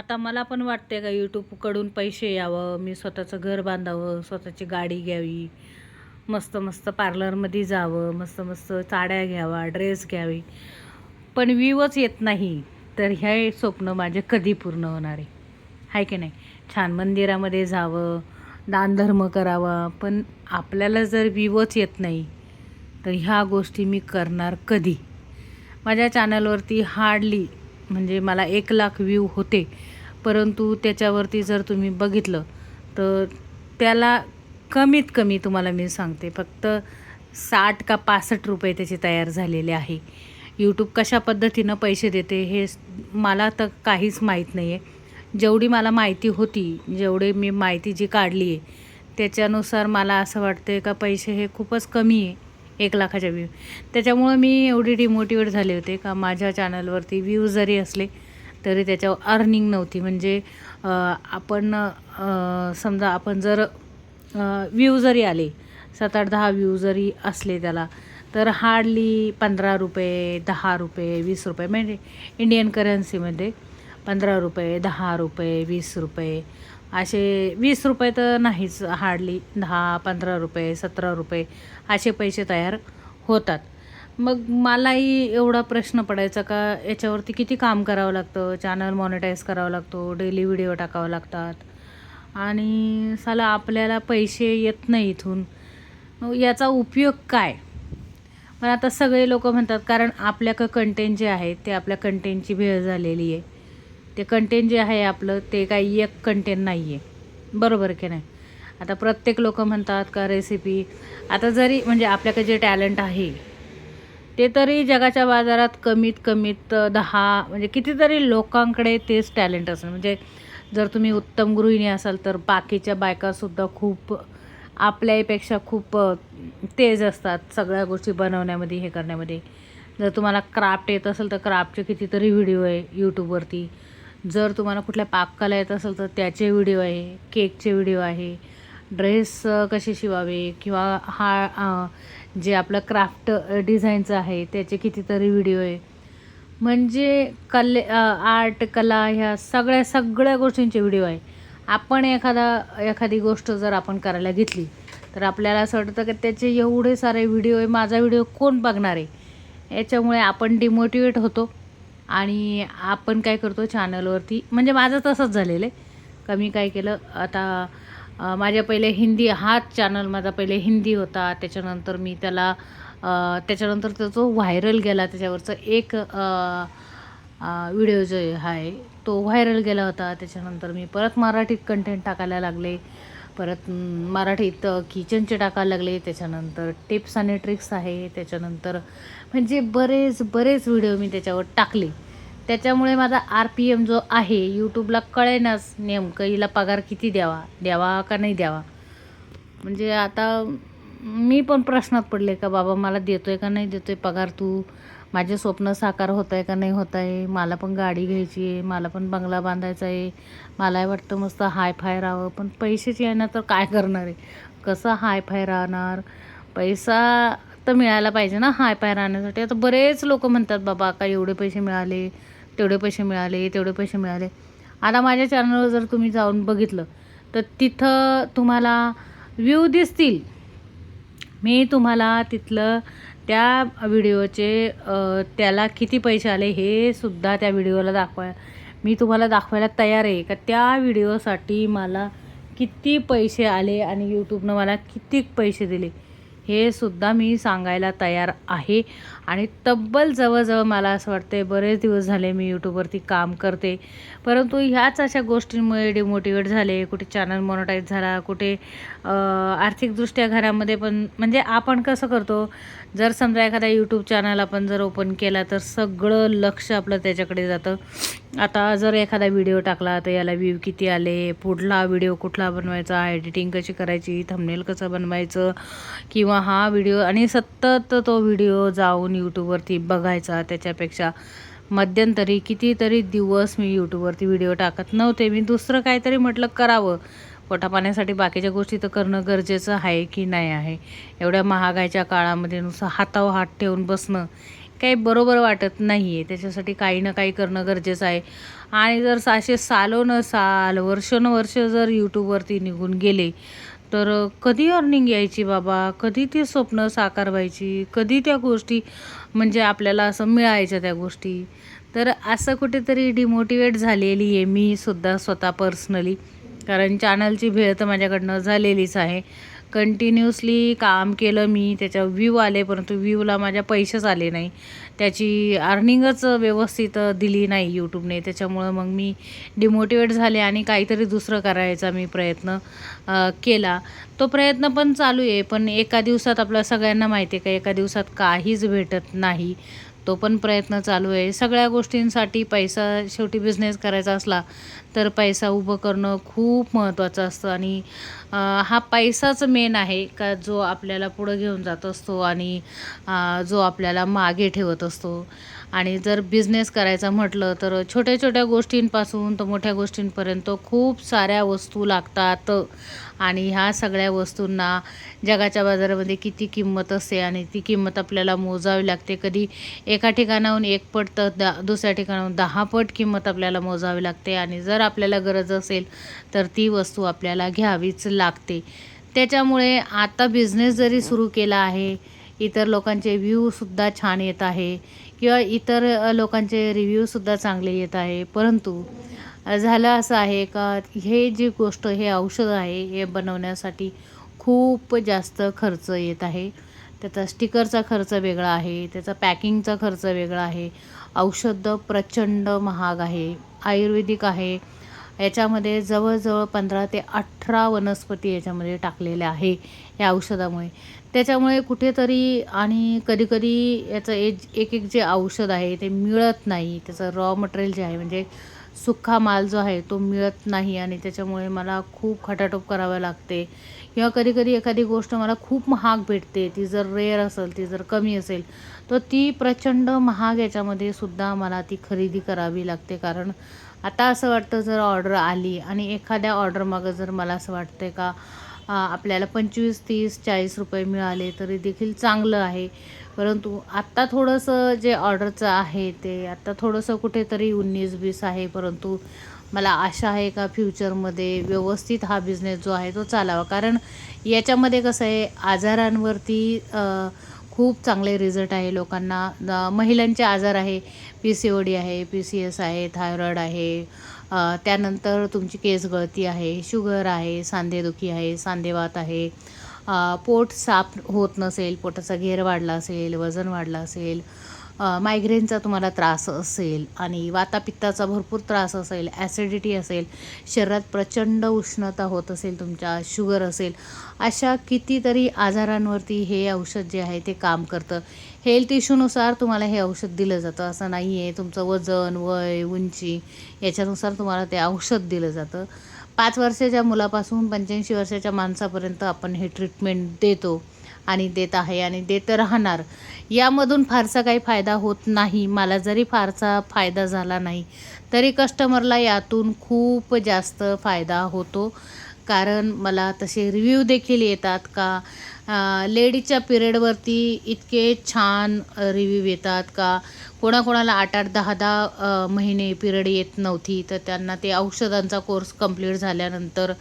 आता मला पण वाटते का यूट्यूबकडून पैसे यावं मी स्वतःचं घर बांधावं स्वतःची गाडी घ्यावी मस्त मस्त पार्लरमध्ये जावं मस्त मस्त साड्या घ्यावा ड्रेस घ्यावी. पण व्ह्यूच येत नाही. तर हे स्वप्न माझे कधी पूर्ण होणार आहे. आहे की नाही? छान मंदिरामध्ये जावं दानधर्म करावा पण आपल्याला जर व्ह्यूच येत नाही तर ह्या गोष्टी मी करणार कधी? माझ्या चॅनलवरती हार्डली म्हणजे मला एक लाख व्ह्यू होते. परंतु त्याच्यावरती जर तुम्ही बघितलं तर त्याला कमीत कमी तुम्हाला मी सांगते फक्त साठ का पासष्ट रुपये त्याचे तयार झालेले आहे. यूट्यूब कशा पद्धतीनं पैसे देते हे मला तर काहीच माहीत नाही आहे जेवढी मला माहिती होती जेवढी मी माहिती जी काढली आहे त्याच्यानुसार मला असं वाटते का पैसे हे खूपच कमी आहे एक लाखाच्या व्ह्यू त्याच्यामुळं मी एवढी डिमोटिवेट झाले होते का माझ्या चॅनलवरती व्ह्यू जरी असले तरी त्याच्यावर अर्निंग नव्हती. म्हणजे आपण समजा आपण जर व्ह्यू जरी आले सात आठ दहा व्ह्यू जरी असले त्याला तर हार्डली पंधरा रुपये दहा रुपये वीस रुपये म्हणजे इंडियन करन्सीमध्ये पंधरा रुपये दहा रुपये वीस रुपये असे वीस रुपये तर नाहीच हार्डली दहा पंधरा रुपये सतरा रुपये असे पैसे तयार होतात. मग मलाही एवढा प्रश्न पडायचा का याच्यावरती किती काम करावं लागतं? चॅनल मॉनिटाईज करावं लागतो डेली व्हिडिओ टाकावं लागतात. आणि साला आपल्याला पैसे येत नाही इथून. याचा उपयोग काय? पण आता सगळे लोक म्हणतात कारण आपल्याकडं कंटेंट जे आहे ते आपल्या कंटेंटची भेळ झालेली आहे. ते कंटेंट जे आहे आपलं ते काही एक कंटेन नाही आहे बरोबर की नाही? आता प्रत्येक लोक म्हणतात का रेसिपी आता जरी म्हणजे आपल्याकडे जे टॅलेंट आहे ते तरी जगाच्या बाजारात कमीत कमीत दहा म्हणजे कितीतरी लोकांकडे तेच टॅलेंट असणार म्हणजे जर तुम्ही उत्तम गृहिणी असाल तर बाकीच्या बायकासुद्धा खूप आपल्यापेक्षा खूप तेज असतात सगळ्या गोष्टी बनवण्यामध्ये हे करण्यामध्ये. जर तुम्हाला क्राफ्ट येत असेल तर क्राफ्टचे कितीतरी व्हिडिओ आहे यूट्यूबवरती जर तुम्हाला कुठल्या पाककला येत असेल तर त्याचे व्हिडिओ आहे केकचे व्हिडिओ आहे ड्रेस कसे शिवावे किंवा हा जे आपलं क्राफ्ट डिझाईनचं आहे त्याचे कितीतरी व्हिडिओ आहे. म्हणजे कले आर्ट कला ह्या सगळ्या सगळ्या गोष्टींचे व्हिडिओ आहे. आपण एखादा एखादी गोष्ट जर आपण करायला घेतली तर आपल्याला असं वाटतं की त्याचे एवढे सारे व्हिडिओ आहे माझा व्हिडिओ कोण बघणार आहे? याच्यामुळे आपण डिमोटिवेट होतो. आणि आपण काय करतो चॅनलवरती म्हणजे माझं तसंच झालेलं आहे. का मी काय केलं आता माझ्या पहिले हिंदी हाच चॅनल माझा पहिले हिंदी होता. त्याच्यानंतर मी त्याला त्याच्यानंतर तो जो व्हायरल गेला त्याच्यावरचं एक व्हिडिओ जो आहे तो व्हायरल गेला होता. त्याच्यानंतर मी परत मराठीत कंटेंट टाकायला लागले. परत मराठीत किचनचे टाकायला लागले त्याच्यानंतर टिप्स आणि ट्रिक्स आहे त्याच्यानंतर म्हणजे बरेच बरेच व्हिडिओ मी त्याच्यावर टाकले. त्याच्यामुळे माझा आर पी एम जो आहे यूट्यूबला कळेनाच नेमकं हिला पगार किती द्यावा द्यावा का नाही द्यावा. म्हणजे आता मी पण प्रश्नात पडले का बाबा मला देतोय का नाही देतोय पगार तू? माझे स्वप्न साकार होत आहे का नाही होत आहे मला पण गाडी घ्यायची आहे मला पण बंगला बांधायचा आहे. मलाही वाटतं मस्त हाय फाय राहावं पण पैसेच येणार तर काय करणार आहे? कसं हाय फाय राहणार? पैसा तर मिळायला पाहिजे ना हाय फाय राहण्यासाठी. आता बरेच लोक म्हणतात बाबा का एवढे पैसे मिळाले तेवढे पैसे मिळाले तेवढे पैसे मिळाले. आता माझ्या चॅनलवर जर तुम्ही जाऊन बघितलं तर तिथं तुम्हाला व्ह्यू दिसतील. मी तुम्हाला तिथलं त्या व्हिडिओचे त्याला किती पैसे आले हे सुद्धा त्या व्हिडिओला दाखवाय मी तुम्हाला दाखवायला तयार आहे का? त्या व्हिडिओसाठी मला किती पैसे आले आणि यूट्यूबनं मला किती पैसे दिले हे सुद्धा मी सांगायला तयार आहे. आणि तब्बल जवळजवळ मला असं वाटते बरेच दिवस झाले मी यूट्यूबवरती काम करते. परंतु ह्याच अशा गोष्टींमुळे डिमोटिवेट झाले कुठे चॅनल मॉनिटाईज झाला कुठे आर्थिकदृष्ट्या घरामध्ये पण म्हणजे आपण कसं करतो जर समजा एखादा यूट्यूब चॅनल आपण जर ओपन केला तर सगळं लक्ष आपलं त्याच्याकडे जातं. आता जर एखादा व्हिडिओ टाकला तर याला व्ह्यू किती आले पुढला व्हिडिओ कुठला बनवायचा एडिटिंग कशी करायची थंबनेल कसं बनवायचं किंवा हा व्हिडिओ आणि सतत तो व्हिडिओ जाऊन यूट्यूबवरती बघायचा त्याच्यापेक्षा मध्यंतरी कितीतरी दिवस मी यूट्यूबवरती व्हिडिओ टाकत नव्हते. मी दुसरं काहीतरी म्हटलं करावं. पोटापाण्यासाठी बाकीच्या गोष्टी तर करणं गरजेचं आहे की नाही आहे. एवढ्या महागाईच्या काळामध्ये नुसतं हातावर हात ठेवून बसणं काही बरोबर वाटत नाही आहे त्याच्यासाठी काही ना काही करणं गरजेचं आहे. आणि जर साशे सालोन साल वर्षानुवर्ष जर यूट्यूबवरती निघून गेले तर कधी अर्निंग यायची बाबा? कधी ते स्वप्न साकार व्हायची कधी त्या गोष्टी म्हणजे आपल्याला असं मिळायच्या त्या गोष्टी. तर असं कुठेतरी डिमोटिवेट झालेली आहे मी सुद्धा स्वतः पर्सनली कारण चॅनलची भेळ तर माझ्याकडनं झालेलीच आहे. कंटिन्युअसली काम केलं मी त्याच्या व्ह्यू आले परंतु व्ह्यूला माझ्या पैसेच आले नाही. त्याची अर्निंगच व्यवस्थित दिली नाही यूट्यूबने त्याच्यामुळं मग मी डिमोटिवेट झाले आणि काहीतरी दुसरं करायचा मी प्रयत्न केला. तो प्रयत्न पण चालू आहे पण एका दिवसात आपल्या सगळ्यांना माहिती आहे का एका दिवसात काहीच भेटत नाही. तो पण प्रयत्न चालू आहे. सगळ्या गोष्टींसाठी पैसा शेवटी बिझनेस करायचा असला तर पैसा उभं करणं खूप महत्त्वाचं असतं. आणि हा पैसाच मेन आहे का जो आपल्याला पुढं घेऊन जात असतो आणि जो आपल्याला मागे ठेवत असतो. आणि जर बिझनेस करायचा म्हटलं तर छोट्या छोट्या गोष्टींपासून तर मोठ्या गोष्टींपर्यंत खूप साऱ्या वस्तू लागतात. आणि ह्या सगळ्या वस्तूंना जगाच्या बाजारामध्ये किती किंमत असते आणि ती किंमत आपल्याला मोजावी लागते. कधी एका ठिकाणाहून एक पट तर दा दुसऱ्या ठिकाणाहून दहा पट किंमत आपल्याला मोजावी लागते. आणि जर जर आपल्याला गरज असेल तर ती वस्तू आपल्याला घ्यावीच लागते. त्याच्यामुळे आता बिझनेस जरी सुरू केला आहे इतर लोकांचे व्ह्यूसुद्धा छान येत आहे किंवा इतर लोकांचे रिव्ह्यूसुद्धा चांगले येत आहे. परंतु झालं असं आहे का हे जी गोष्ट हे औषध आहे हे बनवण्यासाठी खूप जास्त खर्च येत आहे. त्याचा स्टिकरचा खर्च वेगळा आहे त्याचा पॅकिंगचा खर्च वेगळा आहे. औषध प्रचंड महाग आहे. आयुर्वेदिक आहे. याच्यामध्ये जवळजवळ पंधरा ते अठरा वनस्पती याच्यामध्ये टाकलेल्या आहे या औषधामुळे. त्याच्यामुळे कुठेतरी आणि कधीकधी याचं एज एक एक जे औषध आहे ते मिळत नाही. त्याचं रॉ मटेरियल जे आहे म्हणजे सुक्का माल जो आहे तो मिळत नाही आणि त्याच्यामुळे मला खूप खटाटोप करावं लागते. किंवा कधीकधी एखादी गोष्ट मला खूप महाग भेटते ती जर रेअर असेल ती जर कमी असेल तर ती प्रचंड महाग याच्यामध्ये सुद्धा मला ती खरेदी करावी लागते. कारण आता असं वाटतं जर ऑर्डर आली आणि एखाद्या ऑर्डरमागं जर मला असं वाटतं का आपल्याला पंचवीस तीस चाळीस रुपये मिळाले तरी देखील चांगलं आहे. परंतु आत्ता थोडंसं जे ऑर्डरचं आहे ते आत्ता थोडंसं कुठेतरी उन्नीस बीस आहे. परंतु मला आशा आहे का फ्युचरमध्ये व्यवस्थित हा बिझनेस जो आहे तो चालावा? कारण याच्यामध्ये कसं आहे आजारांवरती खूप चांगले रिझल्ट आहे लोकांना. महिलांचे आजार आहे पी सी ओ डी आहे पी सी एस आहे थायरॉईड आहे. त्यानंतर तुमची केस गळती आहे शुगर आहे सांधेदुखी आहे सांधेवात आहे. पोट साफ होत नसेल पोटाचा घेर वाढला असेल वजन वाढलं असेल मायग्रेनचा तुम्हाला त्रास असेल आणि वातापित्ताचा भरपूर त्रास असेल ॲसिडिटी असेल शरीरात प्रचंड उष्णता होत असेल तुमच्या शुगर असेल अशा कितीतरी आजारांवरती हे औषध जे आहे ते काम करतं. हेल्थ इश्यूनुसार तुम्हाला हे औषध दिलं जातं. असं नाही आहे तुमचं वजन वय उंची याच्यानुसार तुम्हाला ते औषध दिलं जातं. पाच वर्षाच्या मुलापासून पंच्याऐंशी वर्षाच्या माणसापर्यंत आपण हे ट्रीटमेंट देतो. आणि देत आहे आणि देत राहणार. यामधून फारसा काही फायदा होत नाही. मला जरी फारसा फायदा झाला नाही तरी कस्टमरला यातून खूप जास्त फायदा होतो. कारण मला तसे रिव्ह्यू देखील येतात का? लेडीजच्या पिरियडवरती इतके छान रिव्ह्यू येतात का? कोणाकोणाला आठ आठ दहा दहा महिने पिरियड येत नव्हती तर त्यांना ते औषधांचा कोर्स कंप्लीट झाल्यानंतर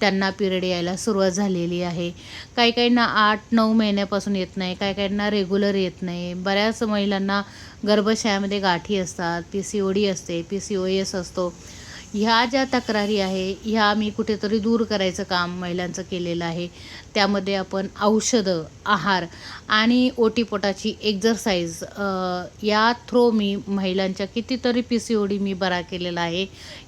त्यांना पिरियड यायला सुरुवात झालेली आहे. काही काहींना आठ नऊ महिन्यापासून येत नाही काही काहींना रेग्युलर येत नाही. बऱ्याच महिलांना गर्भाशयामध्ये गाठी असतात पी सी ओ डी असते पी सी ओ एस असतो. ह्या ज्या तक्रारी आहे ह्या मी कुठेतरी दूर करायचं काम महिलांचं केलेलं आहे. त्यामध्ये आपण औषधं आहार आणि ओटीपोटाची एक्झरसाईज या थ्रो मी महिलांच्या कितीतरी पी सी ओ डी मी बरा केलेला आहे.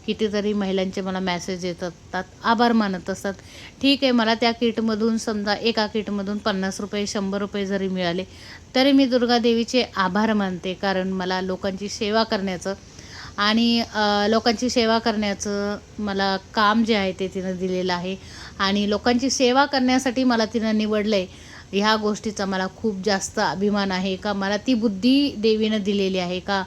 कितीतरी महिलांचे मला मॅसेज येत असतात आभार मानत असतात. ठीक आहे मला त्या किटमधून समजा एका किटमधून पन्नास रुपये शंभर रुपये जरी मिळाले तरी मी दुर्गादेवीचे आभार मानते. कारण मला लोकांची सेवा करण्याचं आणि लोकांची सेवा करण्याचं मला काम जे आहे ते तिनं दिलेलं आहे. आणि लोकांची सेवा करण्यासाठी मला तिनं निवडलं आहे ह्या गोष्टीचा मला खूप जास्त अभिमान आहे. का मला ती बुद्धी देवीनं दिलेली आहे का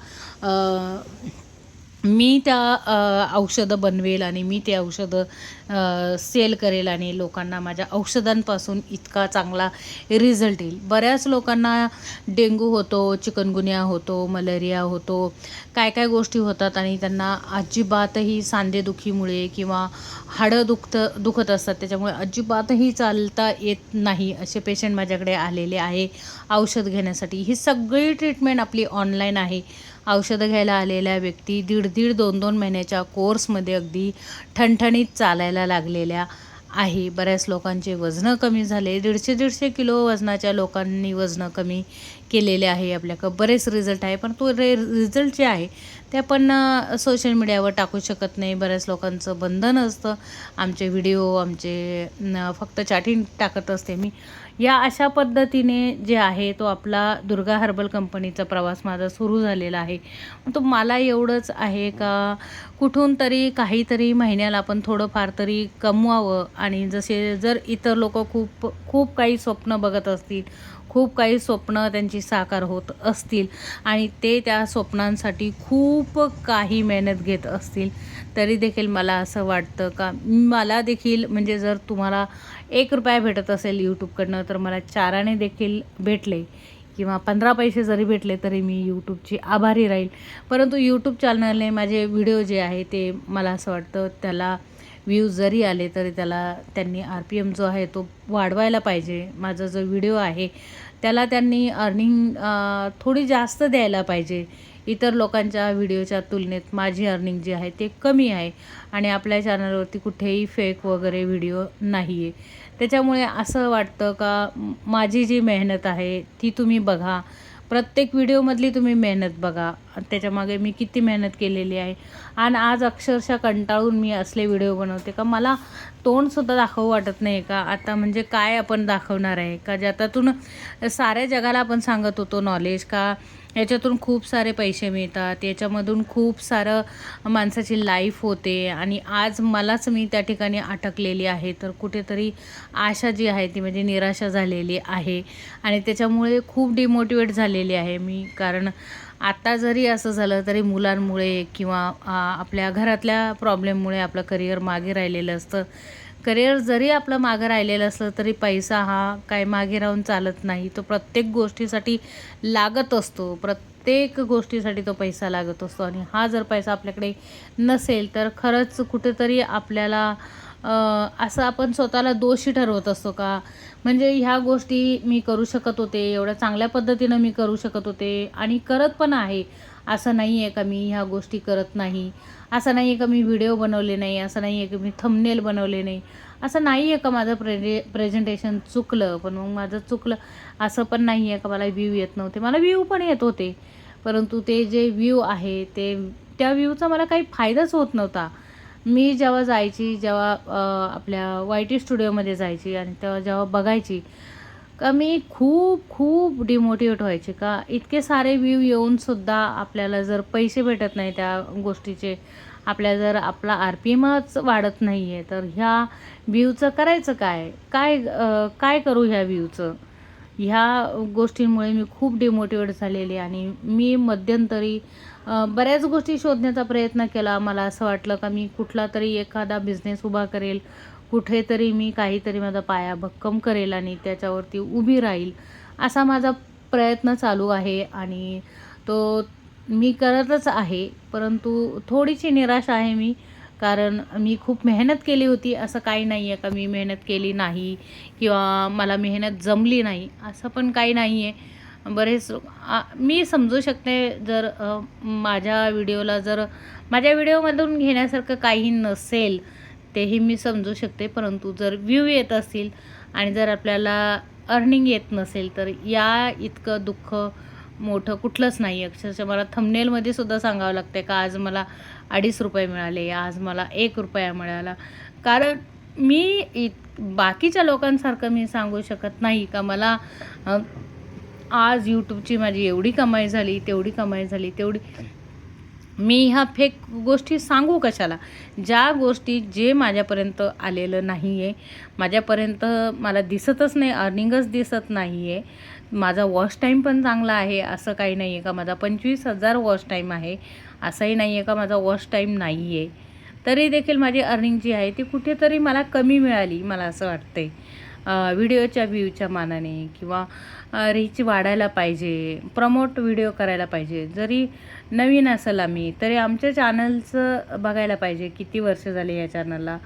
मी त्या औषधं बनवेल आणि मी ते औषधं सेल करेल आणि लोकांना माझ्या औषधांपासून इतका चांगला रिझल्ट येईल. बऱ्याच लोकांना डेंगू होतो चिकनगुन्या होतो मलेरिया होतो काय काय गोष्टी होतात आणि त्यांना अजिबातही सांधेदुखीमुळे किंवा हाडं दुखतं दुखत असतात. त्याच्यामुळे अजिबातही चालता येत नाही असे पेशंट माझ्याकडे आलेले आहे औषध घेण्यासाठी. ही सगळी ट्रीटमेंट आपली ऑनलाईन आहे. औषधं घ्यायला आलेल्या व्यक्ती दीड दीड दोन दोन महिन्याच्या कोर्समध्ये अगदी ठणठणीत चालायला लागलेल्या आहे. बऱ्याच लोकांचे वजनं कमी झाले. दीडशे दीडशे किलो वजनाच्या लोकांनी वजनं कमी केलेले आहे आपल्याकडं. बरेच रिझल्ट आहे. पण तो रे रिझल्ट जे आहे ते आपण सोशल मीडियावर टाकू शकत नाही. बऱ्याच लोकांचं बंधन असतं. आमचे व्हिडिओ आमचे न, फक्त चॅटिंग टाकत असते मी. या अशा पद्धतीने जे आहे तो आपला दुर्गा हर्बल कंपनीचा प्रवास माझा सुरू झालेला आहे. तो मला एवढंच आहे का कुठून तरी काहीतरी महिन्याला आपण थोडंफार तरी कमवावं आणि जसे जर इतर लोक खूप खूप काही स्वप्न बघत असतील खूप काही स्वप्न त्यांची साकार होत असतील आणि ते त्या स्वप्नांसाठी खूप काही मेहनत घेत असतील तरी देखील मला असं वाटतं का? मला देखील म्हणजे जर तुम्हाला एक रुपया भेटत असेल यूट्यूबकडनं तर मला चाराने देखील भेटले. किंवा पंधरा पैसे जरी भेटले तरी मी यूट्यूबची आभारी राहील. परंतु यूट्यूब चॅनलने माझे व्हिडिओ जे आहे ते मला असं वाटतं त्याला व्ह्यूज जरी आले तरी त्याला त्यांनी आर पी एम जो आहे तो वाढवायला पाहिजे. माझा जो व्हिडिओ आहे त्याला त्यांनी अर्निंग थोडी जास्त द्यायला पाहिजे. इतर लोकांच्या व्हिडिओच्या तुलनेत माझी अर्निंग जी आहे ते कमी आहे. आणि आपल्या चॅनलवरती कुठेही फेक वगैरे व्हिडिओ नाही आहे त्याच्यामुळे असं वाटतं का माझी जी मेहनत आहे ती तुम्ही बघा. प्रत्येक व्हिडिओमधली तुम्ही मेहनत बघा. त्याच्यामागे मी किती मेहनत केलेली आहे. आणि आज अक्षरशः कंटाळून मी असले व्हिडिओ बनवते का मला तोंडसुद्धा दाखवू वाटत नाही का? आता म्हणजे काय आपण दाखवणार आहे का? ज्याच्यातून साऱ्या जगाला आपण सांगत होतो नॉलेज का? याच्यातून खूप सारे पैसे मिळतात. याच्यामधून खूप सारं माणसाची लाईफ होते. आणि आज मलाच मी त्या ठिकाणी अटकलेली आहे. तर कुठेतरी आशा जी आहे ती म्हणजे निराशा झालेली आहे. आणि त्याच्यामुळे खूप डिमोटिवेट झालेली आहे मी. कारण आता जरी असं झालं तरी मुलांमुळे किंवा आपल्या घरातल्या प्रॉब्लेममुळे आपलं करिअर मागे राहिलेलं असतं. करिअर जरी आपलं मागं राहिलेलं असलं तरी पैसा हा काय मागे राहून चालत नाही. तो प्रत्येक गोष्टीसाठी लागत असतो. प्रत्येक गोष्टीसाठी तो पैसा लागत असतो आणि हा जर पैसा आपल्याकडे नसेल तर खरंच कुठेतरी आपल्याला असं आपण स्वतःला दोषी ठरवत असतो का? म्हणजे ह्या गोष्टी मी करू शकत होते एवढ्या चांगल्या पद्धतीनं मी करू शकत होते आणि करत पण आहे. असं नाही आहे का मी ह्या गोष्टी करत नाही? असं नाही आहे का मी व्हिडिओ बनवले नाही असं नाही आहे की मी थंबनेल बनवले नाही. असं नाही आहे का माझं प्रेजे प्रेझेंटेशन चुकलं पण मग माझं चुकलं. असं पण नाही आहे का मला व्ह्यू येत नव्हते. मला व्ह्यू पण येत होते. परंतु ते जे व्ह्यू आहे ते त्या व्ह्यूचा मला काही फायदाच होत नव्हता. मी जेव्हा जायची जेव्हा आपल्या वाय टी स्टुडिओमध्ये जायची आणि तेव्हा जेव्हा बघायची का मी खूप खूप डिमोटिवेट व्हायचे का इतके सारे व्ह्यू येऊनसुद्धा आपल्याला जर पैसे भेटत नाही त्या गोष्टीचे आपल्या जर आपला आर पी एमच वाढत नाही आहे तर ह्या व्ह्यूचं करायचं काय? काय काय करू ह्या व्ह्यूचं ह्या गोष्टींमुळे मी खूप डिमोटिवेट झालेली आणि मी मध्यंतरी बऱ्याच गोष्टी शोधण्याचा प्रयत्न केला. मला असं वाटलं का मी कुठला तरी एखादा बिझनेस उभा करेल कुठेतरी मी काहीतरी माझा पाया भक्कम करेल आणि त्याच्यावरती उभी राहील असा माझा प्रयत्न चालू आहे. आणि तो मी करतच आहे परंतु थोडीशी निराश आहे मी कारण मी खूप मेहनत केली होती. असं काही नाही आहे का मी मेहनत केली नाही किंवा मला मेहनत जमली नाही असं पण काही नाही आहे बरेच मी समजू शकते जर माझ्या व्हिडिओला जर माझ्या व्हिडिओमधून घेण्यासारखं काही नसेल तेही मी समजू शकते परंतु जर व्ह्यू येत असतील आणि जर आपल्याला अर्निंग येत नसेल तर या इतकं दुःख मोठं कुठलंच नाही. अक्षरशः मला थंबनेलमध्ये सुद्धा सांगावं लागते का आज मला अडीच रुपये मिळाले आज मला एक रुपया मिळाला. कारण मी इत बाकीच्या लोकांसारखं मी सांगू शकत नाही का मला आज यूट्यूबची माझी एवढी कमाई झाली तेवढी कमाई झाली तेवढी मी ह्या फेक गोष्टी सांगू कशाला? ज्या गोष्टी जे माझ्यापर्यंत आलेलं नाही आहे माझ्यापर्यंत मला दिसतच नाही अर्निंगच दिसत नाही आहे माझा वॉश टाईम पण चांगला आहे असं काही नाही आहे का? माझा पंचवीस हजार वॉच टाईम आहे असंही नाही आहे का? माझा वॉश टाईम नाही आहे तरी देखील माझी अर्निंग जी आहे ती कुठेतरी मला कमी मिळाली मला असं वाटते व्हिडिओच्या व्ह्यूच्या मानाने किंवा रीच वाढायला पाहिजे प्रमोट व्हिडिओ करायला पाहिजे. जरी नवीन असेल आम्ही तरी आमच्या चॅनलचं बघायला पाहिजे किती वर्ष झाले ह्या चॅनलला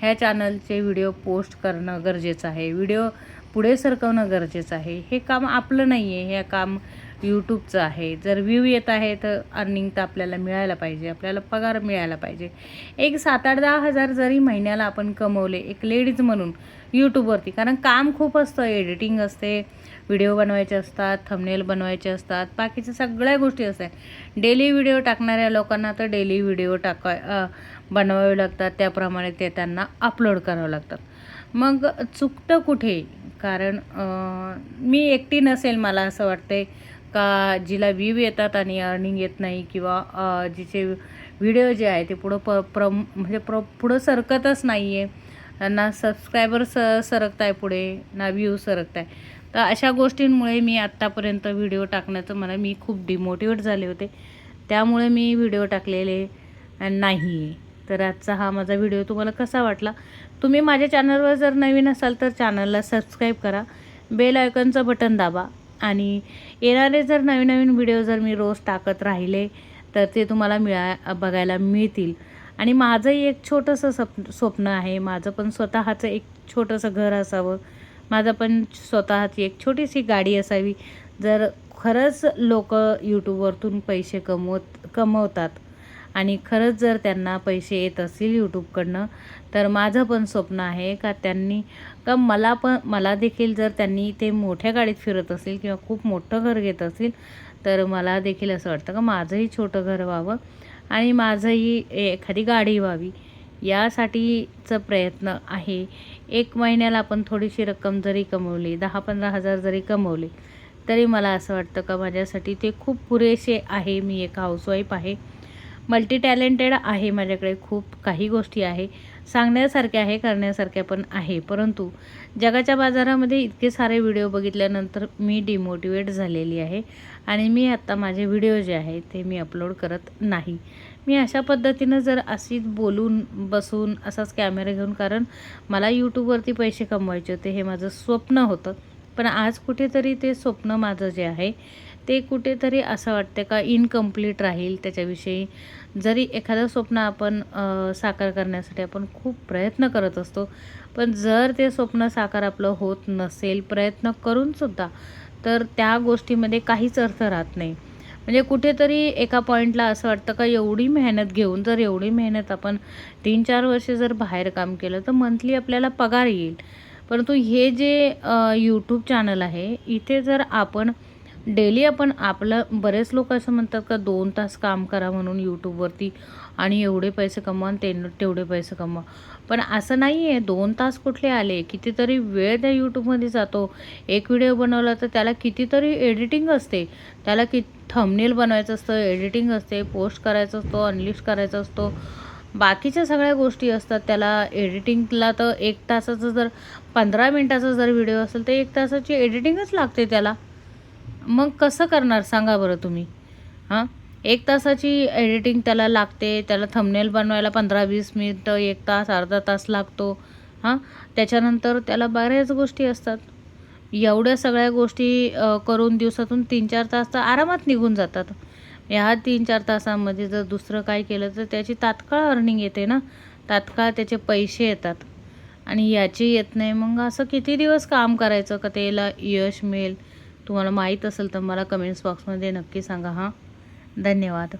ह्या चॅनलचे व्हिडिओ पोस्ट करणं गरजेचं आहे. व्हिडिओ पुढे सरकवणं गरजेचं आहे. हे काम आपलं नाही आहे हे काम यूट्यूबचं आहे. जर व्ह्यू येत आहे तर अर्निंग तर आपल्याला मिळायला पाहिजे. आपल्याला पगार मिळायला पाहिजे. एक सात आठ दहा हजार जरी महिन्याला आपण कमवले एक लेडीज म्हणून यूट्यूबवरती कारण काम खूप असतं. एडिटिंग असते व्हिडिओ बनवायचे असतात थंबनेल बनवायचे असतात बाकीच्या सगळ्या गोष्टी असतात. डेली व्हिडिओ टाकणाऱ्या लोकांना तर डेली व्हिडिओ टाका बनवावे लागतात. त्याप्रमाणे ते त्यांना अपलोड करावं लागतात मग चुकतं कुठे? कारण मी एकटी नसेल मला असं वाटते का जिला व्ह्यू येतात आणि अर्निंग येत नाही किंवा जिचे व्हिडिओ जे आहे ते पुढं प प्रम म्हणजे प्र पुढं सरकतच नाही आहे ना सबस्क्रायबर स सरकत आहे पुढे ना व्ह्यू सरकत आहे तर अशा गोष्टींमुळे मी आत्तापर्यंत व्हिडिओ टाकण्याचं मला मी खूप डिमोटिवेट झाले होते. त्यामुळे मी व्हिडिओ टाकलेले नाही आहे तर आजचा हा माझा व्हिडिओ तुम्हाला कसा वाटला? तुम्ही माझ्या चॅनलवर जर नवीन असाल तर चॅनलला सबस्क्राईब करा. बेल आयकनचं बटन दाबा. आणि येणारे जर नवीन नवीन व्हिडिओ जर मी रोज टाकत राहिले तर ते तुम्हाला मिळा बघायला मिळतील. आणि माझंही एक छोटंसं सप स्वप्न आहे. माझं पण स्वतःचं एक छोटंसं घर असावं. माझं पण स्वतःची एक छोटीशी गाडी असावी. जर खरंच लोक यूट्यूबवरतून पैसे कमवत कमवतात आणि खरंच जर त्यांना पैसे येत असतील यूट्यूबकडनं तर माझं पण स्वप्न आहे का त्यांनी का मला पण मला देखील जर त्यांनी ते मोठ्या गाडीत फिरत असतील किंवा खूप मोठं घर घेत असतील तर मला देखील असं वाटतं का माझंही छोटं घर व्हावं. आणि माझंही एखादी गाडी व्हावी यासाठीचं प्रयत्न आहे. एक महिन्याला आपण थोडीशी रक्कम जरी कमवली दहा पंधरा हजार जरी कमवले तरी मला असं वाटतं का माझ्यासाठी ते खूप पुरेसे आहे. मी एक हाऊसवाईफ आहे. मल्टी टॅलेंटेड आहे माझ्याकडे. खूप काही गोष्टी आहे. सांगण्यासारख्या आहे करण्यासारख्या पण आहे. परंतु जगाच्या बाजारामध्ये इतके सारे व्हिडिओ बघितल्यानंतर मी डिमोटिवेट झालेली आहे आणि मी आत्ता माझे व्हिडिओ जे आहे ते मी अपलोड करत नाही. मी अशा पद्धतीनं जर अशीच बोलून बसून असाच कॅमेरा घेऊन कारण मला यूट्यूबवरती पैसे कमवायचे होते हे माझं स्वप्न होतं. पण आज कुठेतरी ते स्वप्न माझं जे आहे ते कुठेतरी असं वाटतं का इनकम्प्लीट राहील त्याच्याविषयी. जरी एखादं स्वप्न आपण साकार करण्यासाठी आपण खूप प्रयत्न करत असतो पण जर ते स्वप्न साकार आपलं होत नसेल प्रयत्न करूनसुद्धा तर त्या गोष्टीमध्ये काहीच अर्थ राहत नाही. म्हणजे कुठेतरी एका पॉईंटला असं वाटतं का एवढी मेहनत घेऊन जर एवढी मेहनत आपण तीन चार वर्ष जर बाहेर काम केलं तर मंथली आपल्याला पगार येईल. परंतु हे जे यूट्यूब चॅनल आहे इथे जर आपण डेली आपण आपलं बरेच लोक असं म्हणतात का दोन तास काम करा म्हणून यूट्यूबवरती आणि एवढे पैसे कमवा आणि ते तेवढे पैसे कमवा. पण असं नाही आहे दोन तास कुठले आले कितीतरी वेळ त्या यूट्यूबमध्ये जातो. एक व्हिडिओ बनवला तर त्याला कितीतरी एडिटिंग असते. त्याला कि थंबनेल बनवायचं असतं एडिटिंग असते पोस्ट करायचं असतो अनलिस्ट करायचा असतो. बाकीच्या सगळ्या गोष्टी असतात. त्याला एडिटिंगला तर एक तासाचं जर पंधरा मिनटाचा जर व्हिडिओ असेल तर एक तासाची एडिटिंगच लागते त्याला. मग कसं करणार? सांगा बरं तुम्ही. हां? एक तासाची एडिटिंग त्याला लागते. त्याला थंबनेल बनवायला पंधरा वीस मिनटं एक तास अर्धा तास लागतो. हां? त्याच्यानंतर त्याला बऱ्याच गोष्टी असतात. एवढ्या सगळ्या गोष्टी करून दिवसातून तीन चार तास तर आरामात निघून जातात. ह्या तीन चार तासामध्ये जर दुसरं काय केलं तर त्याची तात्काळ अर्निंग येते ना? तात्काळ त्याचे पैसे येतात. आणि याची येत नाही. मग असं किती दिवस काम करायचं का त्याला यश मिळेल? तुम्हाला माहीत असेल तर मला कमेंट्स बॉक्समध्ये नक्की सांगा हां. धन्यवाद.